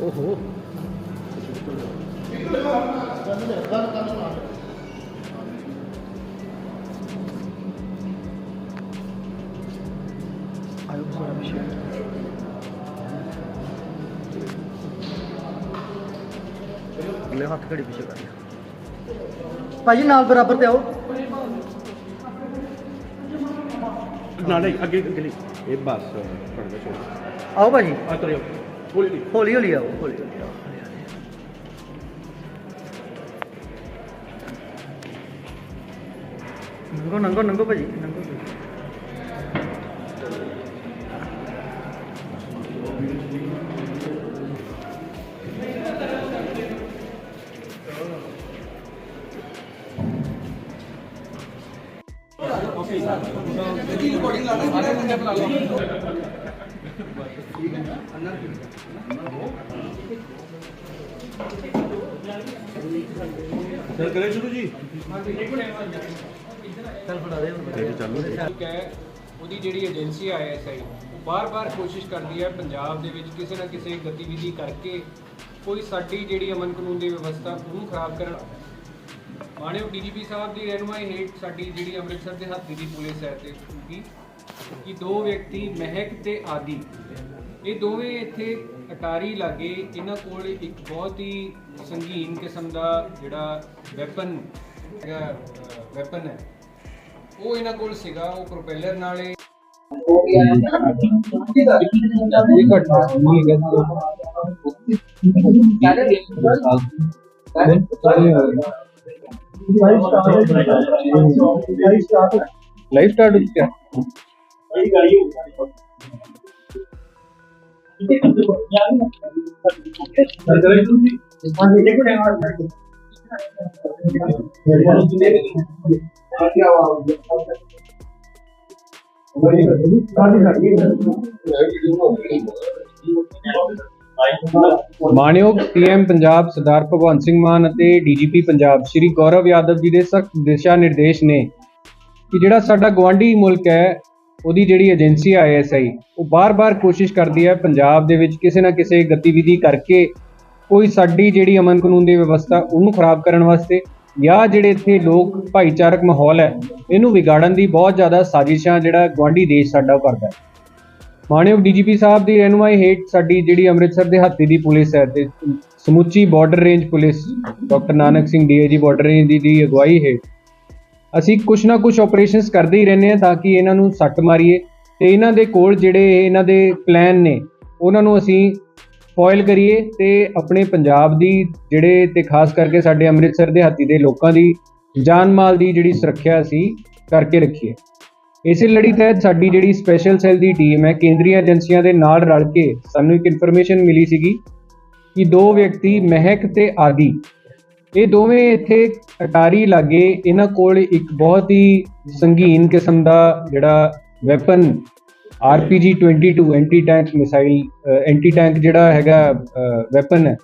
ਓਹੋ। ਆਇਓ ਸਾਰਾ ਅਗਲੇ ਹੱਥ ਘੜੀ ਪਿੱਛੇ ਕਰ ਭਾਜੀ ਨਾਲ ਬਰਾਬਰ ਤੇ ਆਓ। ਨਾਲੇ ਅੱਗੇ ਅੱਗੇ ਇਹ ਬਸ ਫੜ ਕੇ ਛੋੜ ਆਓ ਭਾਜੀ ਆ ਤਰਿਓ ਹੌਲੀ ਹੌਲੀ ਹੌਲੀ ਹੌਲੀ ਆਓ ਹੌਲੀ ਹੌਲੀ ਆਓ ਨੰਗੋ ਨੰਗੋ ਨੰਗੋ ਭਾਜੀ ਨੰਗੋ ਚੱਲ ਕਰੇ ਸ਼ੁਰੂ ਜੀ। ਚੱਲ ਫੜਾ ਦੇ ਇਹ ਚਾਲੂ। ਉਹਦੀ ਜਿਹੜੀ ਏਜੰਸੀ ਆਈਐਸਆਈ ਉਹ ਬਾਰ-ਬਾਰ ਕੋਸ਼ਿਸ਼ ਕਰਦੀ ਹੈ ਪੰਜਾਬ ਦੇ ਵਿੱਚ ਕਿਸੇ ਨਾ ਕਿਸੇ ਗਤੀਵਿਧੀ ਕਰਕੇ ਕੋਈ ਸਾਡੀ ਜਿਹੜੀ ਅਮਨ ਕਾਨੂੰਨ ਦੀ ਵਿਵਸਥਾ ਉਹਨੂੰ ਖਰਾਬ ਕਰਨ ਮਾਣਯੋਗ ਡੀਜੀਪੀ ਸਾਹਿਬ ਦੀ ਰਹਿਨੁਮਾਈ ਹੇਠ ਸਾਡੀ ਜਿਹੜੀ ਅੰਮ੍ਰਿਤਸਰ ਦੇ ਹੱਥੀ ਦੀ ਪੁਲਿਸ ਹੈ ਤੇ ਕਿ ਕਿ ਦੋ ਵਿਅਕਤੀ ਮਹਿਕ ਤੇ ਆਦੀ। ਇਹ ਦੋਵੇਂ ਇੱਥੇ ਅਟਾਰੀ ਲਾਗੇ ਇਹਨਾਂ ਕੋਲ ਇੱਕ ਬਹੁਤ ਹੀ ਸੰਗੀਨ ਕਿਸਮ ਦਾ ਜਿਹੜਾ ਵੈਪਨ ਹੈਗਾ ਵੈਪਨ ਹੈ। ਉਹ ਇਹਨਾਂ ਕੋਲ ਸੀਗਾ ਉਹ ਪ੍ਰੋਪੈਲਰ ਨਾਲ ਇਹ ਲਾਈਵ ਸਟਾਰਟ ਹੋ? ਗਿਆ ਮਾਨਯੋਗ ਪੀਐਮ ਪੰਜਾਬ ਸਰਦਾਰ ਭਗਵੰਤ ਸਿੰਘ ਮਾਨ ਅਤੇ ਡੀਜੀਪੀ ਪੰਜਾਬ ਸ਼੍ਰੀ ਗੌਰਵ ਯਾਦਵ ਜੀ ਦੇ ਸਖਤ ਦਿਸ਼ਾ ਨਿਰਦੇਸ਼ ਨੇ ਕਿ ਜਿਹੜਾ ਸਾਡਾ ਗਵਾਂਢੀ ਮੁਲਕ ਹੈ ਉਹਦੀ ਜਿਹੜੀ ਏਜੰਸੀ ਆਈਐਸਆਈ ਉਹ ਬਾਰ-ਬਾਰ ਕੋਸ਼ਿਸ਼ ਕਰਦੀ ਹੈ ਪੰਜਾਬ ਦੇ ਵਿੱਚ ਕਿਸੇ ਨਾ ਕਿਸੇ ਗਤੀਵਿਧੀ ਕਰਕੇ ਕੋਈ ਸਾਡੀ ਜਿਹੜੀ ਅਮਨ ਕਾਨੂੰਨ ਦੀ ਵਿਵਸਥਾ ਉਹਨੂੰ ਖਰਾਬ ਕਰਨ ਵਾਸਤੇ ਜਾਂ ਜਿਹੜੇ ਇੱਥੇ ਲੋਕ ਭਾਈਚਾਰਕ ਮਾਹੌਲ ਹੈ, ਇਹਨੂੰ ਵਿਗਾੜਨ ਦੀ ਬਹੁਤ ਜ਼ਿਆਦਾ ਸਾਜ਼ਿਸ਼ਾਂ ਜਿਹੜਾ ਗਵਾਂਢੀ ਦੇਸ਼ ਸਾਡਾ ਉਹ ਕਰਦਾ ਹੈ। ਮਾਨਯੋਗ ਡੀਜੀਪੀ ਸਾਹਿਬ ਦੀ ਰਹਿਨੁਮਾਈ ਹੇਠ ਸਾਡੀ ਜਿਹੜੀ ਅੰਮ੍ਰਿਤਸਰ ਦੇ ਹਾਤੀ ਦੀ ਪੁਲਿਸ ਹੈ ਤੇ ਸਮੁੱਚੀ border range police, doctor Nanak Singh DAG border range ਦੀ ਅਗਵਾਈ ਹੇਠ ਅਸੀਂ ਕੁਛ ਨਾ ਕੁਛ ਆਪਰੇਸ਼ਨਸ ਕਰਦੇ ਹੀ ਰਹਿੰਦੇ ਹਾਂ ਤਾਂ ਕਿ ਇਹਨਾਂ ਨੂੰ ਸੱਟ ਮਾਰੀਏ ਤੇ ਇਹਨਾਂ ਦੇ ਕੋਲ ਜਿਹੜੇ ਇਹਨਾਂ ਦੇ ਪਲਾਨ ਨੇ, ਉਹਨਾਂ ਨੂੰ ਅਸੀਂ ਫੋਇਲ ਕਰੀਏ ਤੇ ਆਪਣੇ ਪੰਜਾਬ ਦੀ ਜਿਹੜੇ ਤੇ ਖਾਸ ਕਰਕੇ ਸਾਡੇ ਅੰਮ੍ਰਿਤਸਰ ਦੇ ਹਾਤੀ ਦੇ ਲੋਕਾਂ ਦੀ ਜਾਨ ਮਾਲ ਦੀ ਜਿਹੜੀ ਸੁਰੱਖਿਆ ਅਸੀਂ ਕਰਕੇ ਰੱਖੀਏ। ਇਸੇ ਲੜੀ ਤਹਿਤ ਸਾਡੀ ਜਿਹੜੀ ਸਪੈਸ਼ਲ ਸੈੱਲ ਦੀ ਟੀਮ ਹੈ, ਕੇਂਦਰੀ ਏਜੰਸੀਆਂ ਦੇ ਨਾਲ ਰਲ ਕੇ ਸਾਨੂੰ ਇੱਕ ਇਨਫੋਰਮੇਸ਼ਨ ਮਿਲੀ ਸੀਗੀ ਕਿ ਦੋ ਵਿਅਕਤੀ ਮਹਿਕ ਤੇ ਆਦੀ ਇਹ ਦੋਵੇਂ ਇੱਥੇ ਅਟਾਰੀ ਲਾਗੇ ਇਹਨਾਂ ਕੋਲ ਇੱਕ ਬਹੁਤ ਹੀ ਸੰਗੀਨ ਕਿਸਮ ਦਾ ਜਿਹੜਾ weapon RPG 22 anti tank missile anti tank ਜਿਹੜਾ ਹੈਗਾ ਵੈਪਨ ਹੈ,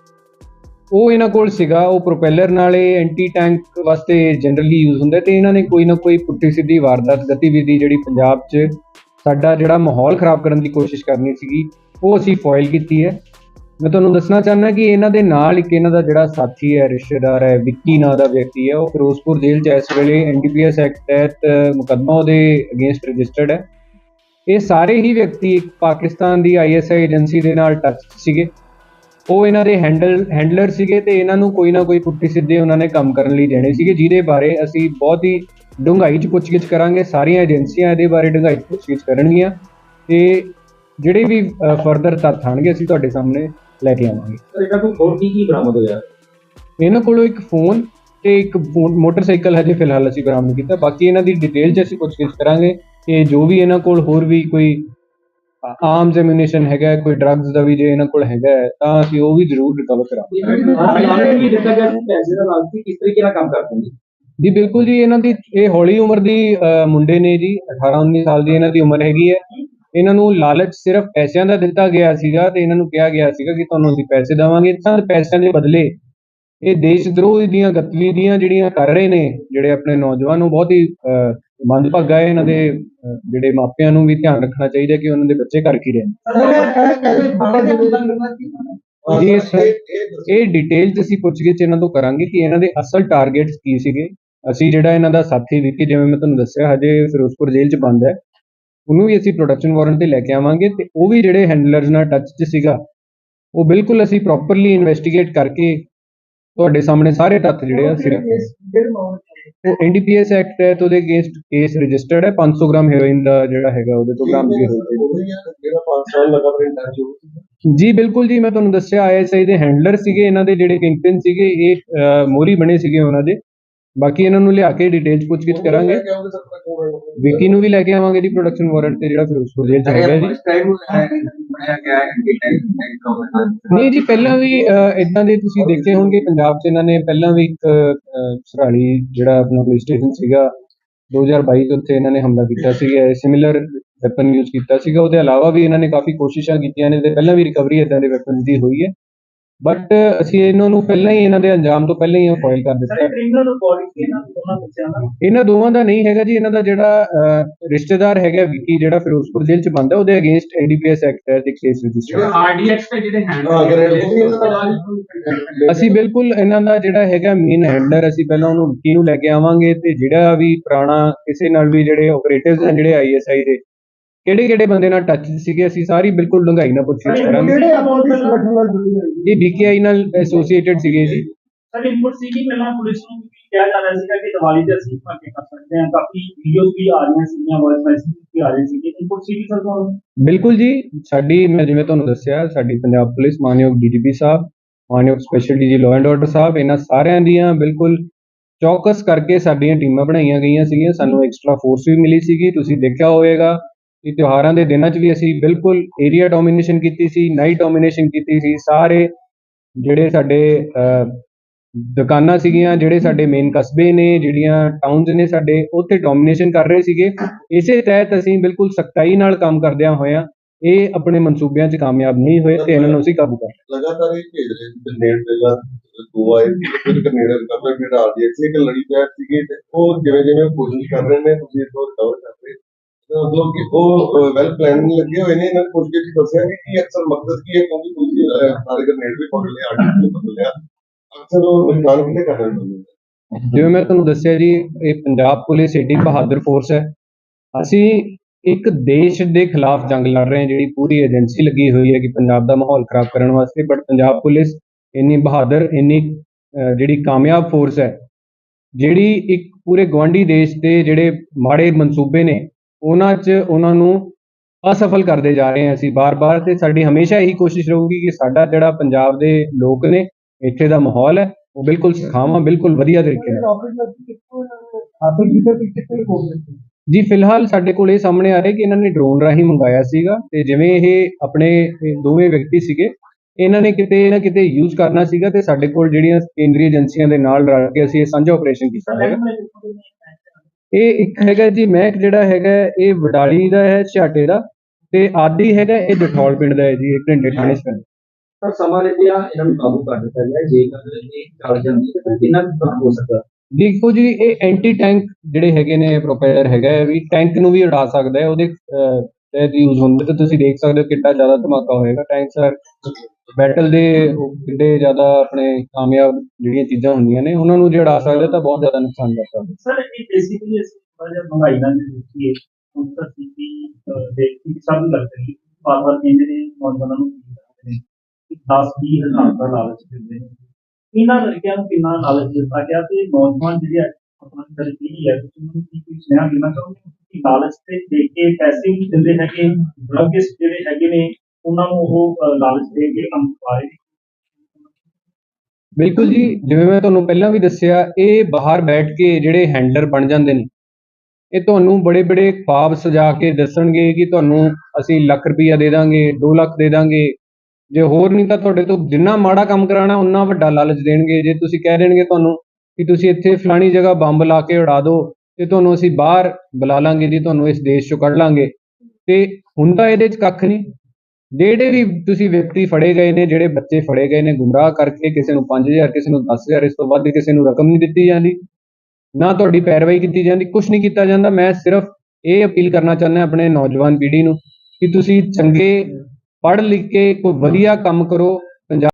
ਉਹ ਇਹਨਾਂ ਕੋਲ ਸੀਗਾ, ਉਹ ਪ੍ਰੋਪੈਲਰ ਨਾਲ ਇਹ ਐਂਟੀ ਟੈਂਕ ਵਾਸਤੇ ਜਨਰਲੀ ਯੂਜ਼ ਹੁੰਦਾ ਹੈ ਤੇ ਇਹਨਾਂ ਨੇ ਕੋਈ ਨਾ ਕੋਈ ਪੁੱਠੀ ਸਿੱਧੀ ਵਾਰਦਾਤ, ਗਤੀਵਿਧੀ ਜਿਹੜੀ ਪੰਜਾਬ 'ਚ ਸਾਡਾ ਜਿਹੜਾ ਮਾਹੌਲ ਖਰਾਬ ਕਰਨ ਦੀ ਕੋਸ਼ਿਸ਼ ਕਰਨੀ ਸੀਗੀ, ਉਹ ਅਸੀਂ ਫੋਇਲ ਕੀਤੀ ਹੈ। ਮੈਂ ਤੁਹਾਨੂੰ ਦੱਸਣਾ ਚਾਹੁੰਦਾ ਕਿ ਇਹਨਾਂ ਦੇ ਨਾਲ ਇੱਕ ਇਹਨਾਂ ਦਾ ਜਿਹੜਾ ਸਾਥੀ ਹੈ, ਰਿਸ਼ਤੇਦਾਰ ਹੈ, ਵਿੱਕੀ ਨਾਂ ਦਾ ਵਿਅਕਤੀ ਹੈ, ਉਹ ਫਿਰੋਜ਼ਪੁਰ ਜੇਲ੍ਹ 'ਚ ਇਸ ਵੇਲੇ ਐਨਡੀਪੀਐਸ ਐਕਟ ਤਹਿਤ ਮੁਕੱਦਮਾ ਉਹਦੇ ਅਗੇਂਸਟ ਰਜਿਸਟਰਡ ਹੈ। ਇਹ ਸਾਰੇ ਹੀ ਵਿਅਕਤੀ ਇੱਕ ਪਾਕਿਸਤਾਨ ਦੀ ਆਈਐਸਆਈ ਏਜੰਸੀ ਦੇ ਨਾਲ ਟੱਚ ਸੀਗੇ। ਉਹ ਇਹਨਾਂ ਦੇ ਹੈਂਡਲ ਹੈਂਡਲਰ ਸੀਗੇ ਤੇ ਇਹਨਾਂ ਨੂੰ ਕੋਈ ਨਾ ਕੋਈ ਪੁੱਠੀ ਸਿੱਧੇ ਉਹਨਾਂ ਨੇ ਕੰਮ ਕਰਨ ਲਈ ਦੇਣੇ ਸੀਗੇ, ਜਿਹਦੇ ਬਾਰੇ ਅਸੀਂ ਬਹੁਤ ਹੀ ਡੂੰਘਾਈ 'ਚ ਪੁੱਛਗਿੱਛ ਕਰਾਂਗੇ। ਸਾਰੀਆਂ ਏਜੰਸੀਆਂ ਇਹਦੇ ਬਾਰੇ ਡੂੰਘਾਈ 'ਚ ਪੁੱਛਗਿੱਛ ਕਰਨਗੀਆਂ ਤੇ ਜਿਹੜੇ ਵੀ ਫਰਦਰ ਤੱਥ ਆਣਗੇ ਅਸੀਂ ਤੁਹਾਡੇ ਸਾਹਮਣੇ ਲੈ ਕੇ ਆਵਾਂਗੇ। ਇਹਨਾਂ ਤੋਂ ਹੋਰ ਕੀ ਕੀ ਬਰਾਮਦ ਹੋਇਆ? ਇਹਨਾਂ ਕੋਲੋਂ ਇੱਕ ਫੋਨ ਤੇ ਇੱਕ ਮੋਟਰਸਾਈਕਲ ਹਜੇ ਫਿਲਹਾਲ ਅਸੀਂ ਬਰਾਮਦ ਕੀਤਾ। ਬਾਕੀ ਇਹਨਾਂ ਦੀ ਡਿਟੇਲ 'ਚ ਅਸੀਂ ਪੁੱਛਗਿੱਛ ਕਰਾਂਗੇ ਕਿ ਜੋ ਵੀ ਇਹਨਾਂ ਕੋਲ ਹੋਰ ਵੀ ਕੋਈ ਆਰਮਸ ਐਮੂਨੀਸ਼ਨ ਹੈਗਾ ਕੋਈ ਡਰੱਗਸ ਦਾ ਵੀ ਜੇ ਇਹਨਾਂ ਕੋਲ ਹੈਗਾ ਤਾਂ ਅਸੀਂ ਉਹ ਵੀ ਜ਼ਰੂਰ ਰਿਕਵਰ ਕਰਾਂਗੇ। ਕੀ ਦਿੱਤਾ ਗਿਆ ਪੈਸੇ ਦਾ ਲਾਲਚੀ ਕਿਸ ਤਰੀਕੇ ਨਾਲ ਕੰਮ ਕਰਦੇ ਨੇ? ਜੀ ਬਿਲਕੁਲ ਜੀ ਇਹਨਾਂ ਦੀ ਇਹ ਹੌਲੀ ਉਮਰ ਦੀ ਮੁੰਡੇ ਨੇ ਜੀ 18 19 ਸਾਲ ਦੀ ਇਹਨਾਂ ਦੀ ਉਮਰ ਹੈਗੀ ਹੈ। ਇਹਨਾਂ ਨੂੰ ਲਾਲਚ ਸਿਰਫ ਪੈਸਿਆਂ ਦਾ ਦਿੱਤਾ ਗਿਆ ਸੀਗਾ ਤੇ ਇਹਨਾਂ ਨੂੰ ਕਿਹਾ ਗਿਆ ਸੀਗਾ ਕਿ ਤੁਹਾਨੂੰ ਅਸੀਂ ਪੈਸੇ ਦੇਵਾਂਗੇ। ਤਾਂ ਪੈਸਿਆਂ ਦੇ ਬਦਲੇ ਇਹ ਦੇਸ਼ ਦਰੋਹ ਦੀਆਂ ਗਤੀਵਿਧੀਆਂ ਜਿਹੜੀਆਂ ਕਰ ਰਹੇ ਨੇ ਜਿਹੜੇ ਆਪਣੇ ਨੌਜਵਾਨ ਨੂੰ ਬਹੁਤ ਹੀ ਅਹ, ਮੰਦਭਾਗਾ ਹੈ ਇਹਨਾਂ ਦੇ ਜਿਹੜੇ ਮਾਪਿਆਂ ਨੂੰ ਵੀ ਧਿਆਨ ਰੱਖਣਾ ਚਾਹੀਦਾ ਕਿ ਉਹਨਾਂ ਦੇ ਬੱਚੇ ਘਰ ਕੀ ਰਹਿਣ। ਜੀ ਇਹ ਡਿਟੇਲ ਚ ਅਸੀਂ ਪੁੱਛਗਿੱਛ ਇਹਨਾਂ ਤੋਂ ਕਰਾਂਗੇ ਕਿ ਇਹਨਾਂ ਦੇ ਅਸਲ ਟਾਰਗੇਟਸ ਕੀ ਸੀਗੇ। ਅਸੀਂ ਜਿਹੜਾ ਇਹਨਾਂ ਦਾ ਸਾਥੀ ਵਿੱਕੀ ਜਿਵੇਂ ਮੈਂ ਤੁਹਾਨੂੰ ਦੱਸਿਆ ਹਜੇ ਫਿਰੋਜ਼ਪੁਰ ਜੇਲ੍ਹ ਚ ਬੰਦ ਹੈ। ਉਹਨੂੰ ਵੀ ਅਸੀਂ ਪ੍ਰੋਡਕਸ਼ਨ ਵਾਰੰਟ ਤੇ ਲੈ ਕੇ ਆਵਾਂਗੇ ਤੇ ਉਹ ਵੀ ਜਿਹੜੇ ਹੈਂਡਲਰਸ ਨਾਲ ਟੱਚ 'ਚ ਸੀਗਾ ਉਹ ਬਿਲਕੁਲ ਅਸੀਂ ਪ੍ਰੋਪਰਲੀ ਇਨਵੈਸਟੀਗੇਟ ਕਰਕੇ ਤੁਹਾਡੇ ਸਾਹਮਣੇ ਸਾਰੇ ਤੱਥ ਜਿਹੜੇ ਆ ਸਿਰ ਉਹ ਐਨਡੀਪੀਐਸ ਐਕਟ ਹੈ ਤੇ ਉਹਦੇ ਅਗੇਂਸਟ ਕੇਸ ਰਜਿਸਟਰਡ ਹੈ 500 ਗ੍ਰਾਮ ਹੈਰੋਇਨ ਦਾ ਜਿਹੜਾ ਹੈਗਾ ਉਹਦੇ ਤੋਂ ਗ੍ਰਾਮ ਜ਼ੀਰੋ। ਜੀ ਬਿਲਕੁਲ ਜੀ ਮੈਂ ਤੁਹਾਨੂੰ ਦੱਸਿਆ ਆਈਐਸਆਈ ਦੇ ਹੈਂਡਲਰ ਸੀਗੇ ਇਹਨਾਂ ਦੇ ਜਿਹੜੇ ਕਿੰਗਪਿਨ ਸੀਗੇ ਇਹ ਅਹ, ਮੋਹਰੀ ਬਣੇ ਸੀਗੇ ਉਹਨਾਂ ਦੇ। ਬਾਕੀ ਇਹਨਾਂ ਨੂੰ ਲਿਆ ਕੇ ਡਿਟੇਲ ਚ ਪੁੱਛਗਿੱਛ ਕਰਾਂਗੇ। ਵਿੱਕੀ ਨੂੰ ਵੀ ਲੈ ਕੇ ਆਵਾਂਗੇ ਜੀ ਪ੍ਰੋਡਕਸ਼ਨ ਵਾਰੰਟ ਤੇ ਜਿਹੜਾ ਫਿਰੋਜ਼ਪੁਰ ਜੇਲ੍ਹ ਹੈਗਾ ਜੀ। ਨਹੀਂ ਜੀ ਪਹਿਲਾਂ ਵੀ ਇਦਾਂ ਦੇ ਤੁਸੀਂ ਦੇਖੇ ਹੋਣਗੇ ਪੰਜਾਬ 'ਚ ਇਹਨਾਂ ਨੇ ਪਹਿਲਾਂ ਵੀ ਇੱਕ ਸਰਾਲੀ ਜਿਹੜਾ ਆਪਣਾ ਪੁਲਿਸ ਸਟੇਸ਼ਨ ਸੀਗਾ 2022 ਚ ਉੱਥੇ ਇਹਨਾਂ ਨੇ ਹਮਲਾ ਕੀਤਾ ਸੀਗਾ ਸਿਮਿਲਰ ਵੈਪਨ ਯੂਜ਼ ਕੀਤਾ ਸੀਗਾ। ਉਹਦੇ ਇਲਾਵਾ ਵੀ ਇਹਨਾਂ ਨੇ ਕਾਫੀ ਕੋਸ਼ਿਸ਼ਾਂ ਕੀਤੀਆਂ ਨੇ ਤੇ ਪਹਿਲਾਂ ਵੀ ਰਿਕਵਰੀ ਇਦਾਂ ਦੇ ਵੈਪਨਸ ਦੀ ਹੋਈ ਹੈ। ਬਟ ਅਸੀਂ ਇਹਨਾਂ ਨੂੰ ਪਹਿਲਾਂ ਹੀ ਇਹਨਾਂ ਦੇ ਅੰਜਾਮ ਤੋਂ ਪਹਿਲਾਂ ਹੀ ਫੋਇਲ ਕਰ ਦਿੱਤਾ। ਹੈ। ਕ੍ਰਿਮੀਨਲ ਰਿਕਾਰਡ ਇਹਨਾਂ ਦੋਨਾਂ ਬੱਚਿਆਂ ਦਾ? ਇਹਨਾਂ ਦੋਵਾਂ ਦਾ ਨਹੀਂ ਹੈਗਾ ਜੀ ਇਹਨਾਂ ਦਾ ਜਿਹੜਾ ਅਹ, ਰਿਸ਼ਤੇਦਾਰ ਹੈਗਾ ਵਿੱਕੀ ਜਿਹੜਾ ਫਿਰੋਜ਼ਪੁਰ ਜੇਲ੍ਹ ਚ ਬੰਦਾ ਉਹਦੇ ਅਗੇਂਸਟ ਐਨਡੀਪੀਐਸ ਐਕਟ ਹੈ ਤੇ ਕੇਸ ਰਜਿਸਟਰ ਆਰਡੀਐਕਸ ਤੇ ਜਿਹੜੇ ਹੈਂਡ ਅਸੀਂ ਬਿਲਕੁਲ ਇਹਨਾਂ ਦਾ ਜਿਹੜਾ ਹੈਗਾ ਮੇਨ ਹੈਂਡਲਰ ਅਸੀਂ ਪਹਿਲਾਂ ਉਹਨੂੰ ਵਿੱਕੀ ਨੂੰ ਲੈ ਕੇ ਆਵਾਂਗੇ ਤੇ ਜਿਹੜਾ ਵੀ ਪੁਰਾਣਾ ਕਿਸੇ ਨਾਲ ਵੀ ਜਿਹੜੇ ਆਪਰੇਟਰਸ ਹਨ ਜਿਹੜੇ ਆਈਐਸਆਈ ਦੇ ਕਿਹੜੇ ਕਿਹੜੇ ਬੰਦੇ ਨਾਲ ਟੱਚ ਸੀਗੇ ਅਸੀਂ ਸਾਰੀ ਬਿਲਕੁਲ ਡੂੰਘਾਈ ਨਾਲ ਪੁੱਛਗਿੱਛ ਕਰਾਂਗੇ। ਕਿਹੜੇ ਆਪੋਜ਼ਿਟ ਸੰਗਠਨ ਨਾਲ ਜੁੜੀ ਹੋਈ ਇਹ ਬੀਕੇਆਈ ਨਾਲ ਐਸੋਸੀਏਟਡ ਸੀਗੇ ਜੀ। ਸਰ ਇਨਪੁਟ ਸੀ ਕਿ ਪਹਿਲਾਂ ਪੁਲਿਸ ਨੂੰ ਵੀ ਕਿਹਾ ਜਾ ਰਿਹਾ ਸੀਗਾ ਕਿ ਦੀਵਾਲੀ ਤੇ ਅਸੀਂ ਭਾਗੇ ਕਰ ਸਕਦੇ ਹਾਂ। ਕਾਫੀ ਵੀਡੀਓਜ਼ ਵੀ ਆ ਰਹੀਆਂ ਸੀਗੀਆਂ ਵੌਇਸ ਮੈਸੇਜ ਵੀ ਆ ਰਹੇ ਸੀਗੇ। ਇਨਪੁਟ ਸੀ ਕਿ ਸਰ ਤੁਹਾਨੂੰ? ਬਿਲਕੁਲ ਜੀ ਸਾਡੀ ਮੈਂ ਜਿਵੇਂ ਤੁਹਾਨੂੰ ਦੱਸਿਆ ਸਾਡੀ ਪੰਜਾਬ ਪੁਲਿਸ ਮਾਨਯੋਗ ਡੀਜੀਪੀ ਸਾਹਿਬ ਮਾਨਯੋਗ special DG law and order ਸਾਹਿਬ ਇਹਨਾਂ ਸਾਰਿਆਂ ਦੀਆਂ ਬਿਲਕੁਲ ਚੌਕਸ ਕਰਕੇ ਸਾਡੀਆਂ ਟੀਮਾਂ ਬਣਾਈਆਂ ਗਈਆਂ ਸੀਗੀਆਂ। ਸਾਨੂੰ ਐਕਸਟਰਾ ਫੋਰਸ ਵੀ ਮਿਲੀ ਸੀਗੀ। ਤੁਸੀਂ ਦੇਖਿਆ ਹੋਵੇਗਾ ਕਿ ਤਿਉਹਾਰਾਂ ਦੇ ਦਿਨਾਂ 'ਚ ਵੀ ਅਸੀਂ ਬਿਲਕੁਲ ਏਰੀਆ ਡੋਮੀਨੇਸ਼ਨ ਕੀਤੀ ਸੀ ਨਾਈਟ ਡੋਮੀਨੇਸ਼ਨ ਕੀਤੀ ਸੀ। ਸਾਰੇ ਜਿਹੜੇ ਸਾਡੇ ਦੁਕਾਨਾਂ ਸੀਗੀਆਂ, ਜਿਹੜੇ ਸਾਡੇ ਮੇਨ ਕਸਬੇ ਨੇ, ਜਿਹੜੀਆਂ ਟਾਊਨਸ ਨੇ ਸਾਡੇ, ਉੱਥੇ ਡੋਮੀਨੇਸ਼ਨ ਕਰ ਰਹੇ ਸੀਗੇ। ਇਸੇ ਤਹਿਤ ਅਸੀਂ ਬਿਲਕੁਲ ਸਖਤਾਈ ਨਾਲ ਕੰਮ ਕਰਦਿਆਂ ਹੋਇਆਂ ਇਹ ਆਪਣੇ ਮਨਸੂਬਿਆਂ 'ਚ ਕਾਮਯਾਬ ਨਹੀਂ ਹੋਏ ਤੇ ਇਹਨਾਂ ਨੂੰ ਅਸੀਂ ਕਾਬੂ ਕਰ ਲਗਾਤਾਰ ਇਹ ਭੇਜ ਰਹੇ ਸੀ ਗ੍ਰਨੇਡ ਪਹਿਲਾਂ ਦੋ ਫਿਰ ਗ੍ਰਨੇਡ ਰਿਕਵਰ ਫਿਰ ਆ ਗਈ ਇੱਕ ਲੜੀ ਪਿਆ ਸੀਗੇ ਤੇ ਉਹ ਜਿਵੇਂ ਜਿਵੇਂ ਕੋਸ਼ਿਸ਼ ਕਰ ਰਹੇ ਨੇ, ਤੁਸੀਂ ਇਸਨੂੰ ਰਿਕਵਰ ਕਰ ਰਹੇ ਤਾਂ ਕਿ ਉਹ ਵੈਲ ਪਲਾਨਿੰਗ ਲੱਗੇ ਹੋਏ ਨੇ, ਇਹਨਾਂ ਨੇ ਪੁੱਛ ਕੇ ਜੀ ਦੱਸਿਆ ਕਿ ਕੀ ਅਕਸਰ ਮਕਸਦ ਕੀ ਹੈ, ਕਿਉਂਕਿ ਤੁਸੀਂ ਸਾਰੇ ਗ੍ਰਨੇਡ ਵੀ ਪਕੜ ਲਿਆ ਆਡੀ ਵੀ ਪਕੜ ਲਿਆ। ਅਕਸਰ ਉਹ ਨਿਕਾਲ ਕਿੰਨੇ ਕਰ ਰਹੇ ਨੇ ਜਿਵੇਂ ਮੈਂ ਤੁਹਾਨੂੰ ਦੱਸਿਆ ਜੀ, ਇਹ ਪੰਜਾਬ ਪੁਲਿਸ ਏਡੀ ਬਹਾਦਰ ਫੋਰਸ ਹੈ। ਅਸੀਂ ਇੱਕ ਦੇਸ਼ ਦੇ ਖਿਲਾਫ ਜੰਗ ਲੜ ਰਹੇ ਹਾਂ, ਜਿਹੜੀ ਪੂਰੀ ਏਜੰਸੀ ਲੱਗੀ ਹੋਈ ਹੈ ਕਿ ਪੰਜਾਬ ਦਾ ਮਾਹੌਲ ਖਰਾਬ ਕਰਨ ਵਾਸਤੇ ਬਟ ਪੰਜਾਬ ਪੁਲਿਸ ਇੰਨੀ ਬਹਾਦਰ, ਇੰਨੀ ਜਿਹੜੀ ਕਾਮਯਾਬ ਫੋਰਸ ਹੈ, ਜਿਹੜੀ ਇੱਕ ਪੂਰੇ ਗਵਾਂਢੀ ਦੇਸ਼ ਦੇ ਜਿਹੜੇ ਮਾੜੇ ਮਨਸੂਬੇ ਨੇ ਉਹਨਾਂ 'ਚ ਉਹਨਾਂ ਨੂੰ ਅਸਫਲ ਕਰਦੇ ਜਾ ਰਹੇ ਹਾਂ ਅਸੀਂ ਬਾਰ-ਬਾਰ ਤੇ ਸਾਡੀ ਹਮੇਸ਼ਾ ਇਹੀ ਕੋਸ਼ਿਸ਼ ਰਹੂਗੀ ਕਿ ਸਾਡਾ ਜਿਹੜਾ ਪੰਜਾਬ ਦੇ ਲੋਕ ਨੇ, ਇੱਥੇ ਦਾ ਮਾਹੌਲ ਹੈ, ਉਹ ਬਿਲਕੁਲ ਸਿਖਾਵਾਂ, ਬਿਲਕੁਲ ਵਧੀਆ ਤਰੀਕੇ ਨਾਲ। ਜੀ, ਫਿਲਹਾਲ ਸਾਡੇ ਕੋਲ ਇਹ ਸਾਹਮਣੇ ਆ ਰਿਹਾ ਕਿ ਇਹਨਾਂ ਨੇ ਡਰੋਨ ਰਾਹੀਂ ਮੰਗਾਇਆ ਸੀਗਾ ਤੇ ਜਿਵੇਂ ਇਹ ਆਪਣੇ ਦੋਵੇਂ ਵਿਅਕਤੀ ਸੀਗੇ, ਇਹਨਾਂ ਨੇ ਕਿਤੇ ਨਾ ਕਿਤੇ ਯੂਜ਼ ਕਰਨਾ ਸੀਗਾ ਤੇ ਸਾਡੇ ਕੋਲ ਜਿਹੜੀਆਂ ਕੇਂਦਰੀ ਏਜੰਸੀਆਂ ਦੇ ਨਾਲ ਰਲ ਕੇ ਅਸੀਂ ਇਹ ਸਾਂਝਾ ਆਪਰੇਸ਼ਨ ਕੀਤਾ ਹੈਗਾ ਇਹ ਇੱਕ ਹੈਗਾ ਜੀ ਮਹਿਕ ਜਿਹੜਾ ਹੈਗਾ ਇਹ ਵਡਾਲੀ ਦਾ ਹੈ ਛਾਟੇ ਦਾ ਤੇ ਆਦੀ ਹੈਗਾ ਇਹ ਜਠੌਲ ਪਿੰਡ ਦਾ ਹੈ ਜੀ ਇਹ ਘੰਟੇ ਥਾਣੇ ਪੈਂਦਾ। ਪਰ ਸਮਾਂ ਰਹਿੰਦਿਆਂ ਇਹਨਾਂ ਨੂੰ ਕਾਬੂ ਕਰ ਦਿੱਤਾ ਗਿਆ ਜੇਕਰ ਇਹ ਚੱਲ ਜਾਂਦੀ ਹੈ ਤਾਂ ਕਿੰਨਾ ਨੁਕਸਾਨ ਹੋ ਸਕਦਾ ਦੇਖੋ ਜੀ ਇਹ ਐਂਟੀ ਟੈਂਕ ਜਿਹੜੇ ਹੈਗੇ ਨੇ ਪ੍ਰੋਪੇਲਰ ਹੈਗਾ ਵੀ ਟੈਂਕ ਨੂੰ ਵੀ ਉਡਾ ਸਕਦਾ ਹੈ ਉਹਦੇ ਤਹਿਤ ਯੂਜ਼ ਹੁੰਦੇ ਤੇ ਤੁਸੀਂ ਦੇਖ ਸਕਦੇ ਹੋ ਕਿੰਨਾ ਜ਼ਿਆਦਾ ਧਮਾਕਾ ਹੋਏਗਾ ਟੈਂਕ ਸਰ ਬੈਟਲ ਦੇ ਕਿੰਨੇ ਜ਼ਿਆਦਾ ਆਪਣੇ ਕਾਮਯਾਬ ਜਿਹੜੀਆਂ ਚੀਜ਼ਾਂ ਹੁੰਦੀਆਂ ਨੇ, ਉਹਨਾਂ ਨੂੰ ਜੇ ਸਕਦਾ ਤਾਂ ਬਹੁਤ ਜ਼ਿਆਦਾ ਨੁਕਸਾਨ ਕਰ ਸਕਦਾ ਸਰ ਇਹ ਬੇਸਿਕਲੀ ਅਸੀਂ ਥੋੜਾ ਜਿਹਾ ਮਹਿੰਗਾਈ ਨਾਲ ਦੇਖੀਏ, ਹੁਣ ਤਾਂ ਸਿੱਧੀ ਦੇਖ ਸਭ ਨੂੰ ਲੱਗਦਾ ਹੈ। ਬਾਰ ਬਾਰ ਕਹਿੰਦੇ ਨੇ ਨੌਜਵਾਨਾਂ ਨੂੰ ਕੀ ਕਰਦੇ ਨੇ ਕਿ 10 20 ਹਜ਼ਾਰ ਦਾ ਲਾਲਚ ਦਿੰਦੇ ਨੇ। ਇਹਨਾਂ ਲੜਕਿਆਂ ਨੂੰ ਕਿੰਨਾ ਲਾਲਚ ਦਿੱਤਾ ਗਿਆ ਤੇ ਨੌਜਵਾਨ ਜਿਹੜੇ ਆਪਣਾ ਤਰੀਕੀ ਹੈ, ਤੁਸੀਂ ਨੂੰ ਕੀ ਕੁਝ ਸੁਨੇਹਾ ਦੇਣਾ ਚਾਹੁੰਦੇ ਹੋ ਕਿ ਲਾਲਚ ਤੇ ਦੇ ਕੇ ਪੈਸੇ ਵੀ ਦਿੰਦੇ ਹੈਗੇ ਡਰੱਗਿਸਟ ਜਿਹੜੇ ਹੈਗੇ ਨੇ ਉਹਨਾਂ ਨੂੰ ਉਹ ਲਾਲਚ ਦੇ ਕੇ ਕੰਮ ਕਰਵਾ ਬਿਲਕੁਲ ਜੀ, ਜਿਵੇਂ ਮੈਂ ਤੁਹਾਨੂੰ ਪਹਿਲਾਂ ਵੀ ਦੱਸਿਆ, ਇਹ ਬਾਹਰ ਬੈਠ ਕੇ ਜਿਹੜੇ ਹੈਂਡਲਰ ਬਣ ਜਾਂਦੇ ਨੇ, ਇਹ ਤੁਹਾਨੂੰ ਬੜੇ ਬੜੇ ਖੁਆਬ ਸਜਾ ਕੇ ਦੱਸਣਗੇ ਕਿ ਤੁਹਾਨੂੰ ਅਸੀਂ ਲੱਖ ਰੁਪਈਆ ਦੇ ਦਾਂਗੇ 2 ਲੱਖ ਦੇ ਦਾਂਗੇ। ਜੇ ਹੋਰ ਨਹੀਂ ਤਾਂ ਤੁਹਾਡੇ ਤੋਂ ਜਿੰਨਾ ਮਾੜਾ ਕੰਮ ਕਰਾਣਾ ਉਨਾ ਵੱਡਾ ਲਾਲਚ ਦੇਣਗੇ। ਜੇ ਤੁਸੀਂ ਕਹਿ ਦੇਣਗੇ ਤੁਹਾਨੂੰ ਕਿ ਤੁਸੀਂ ਇੱਥੇ ਫਲਾਣੀ ਜਗ੍ਹਾ ਬੰਬ ਲਾ ਕੇ ਉਡਾ ਦਿਓ ਤੇ ਤੁਹਾਨੂੰ ਅਸੀਂ ਬਾਹਰ ਬੁਲਾ ਲਾਂਗੇ ਜੀ, ਤੁਹਾਨੂੰ ਇਸ ਦੇਸ਼ ਚੋਂ ਕੱਢ ਲਾਂਗੇ। ਤੇ ਹੁੰਦਾ ਇਹਦੇ 'ਚ ਕੱਖ ਨਹੀਂ। ਜਿਹੜੇ ਵੀ ਤੁਸੀਂ ਵਿਅਕਤੀ ਫੜੇ ਗਏ ਨੇ, ਜਿਹੜੇ ਬੱਚੇ ਫੜੇ ਗਏ ਨੇ, ਗੁੰਮਰਾਹ ਕਰਕੇ ਕਿਸੇ ਨੂੰ 5000 ਕਿਸੇ ਨੂੰ 10000 ਇਸ ਤੋਂ ਵੱਧ ਕਿਸੇ ਨੂੰ ਰਕਮ ਨਹੀਂ ਦਿੱਤੀ ਜਾਂਦੀ, ਨਾ ਤੁਹਾਡੀ ਪੈਰਵਾਈ ਕੀਤੀ ਜਾਂਦੀ ਕੁਝ ਨਹੀਂ ਕੀਤਾ ਜਾਂਦਾ। ਮੈਂ ਸਿਰਫ ਇਹ ਅਪੀਲ ਕਰਨਾ ਚਾਹੁੰਦਾ ਆਪਣੇ ਨੌਜਵਾਨ ਪੀੜ੍ਹੀ ਨੂੰ ਕਿ ਤੁਸੀਂ ਚੰਗੇ ਪੜ੍ਹ ਲਿਖ ਕੇ ਕੋਈ ਵਧੀਆ ਕੰਮ ਕਰੋ। ਪੰਜਾਬ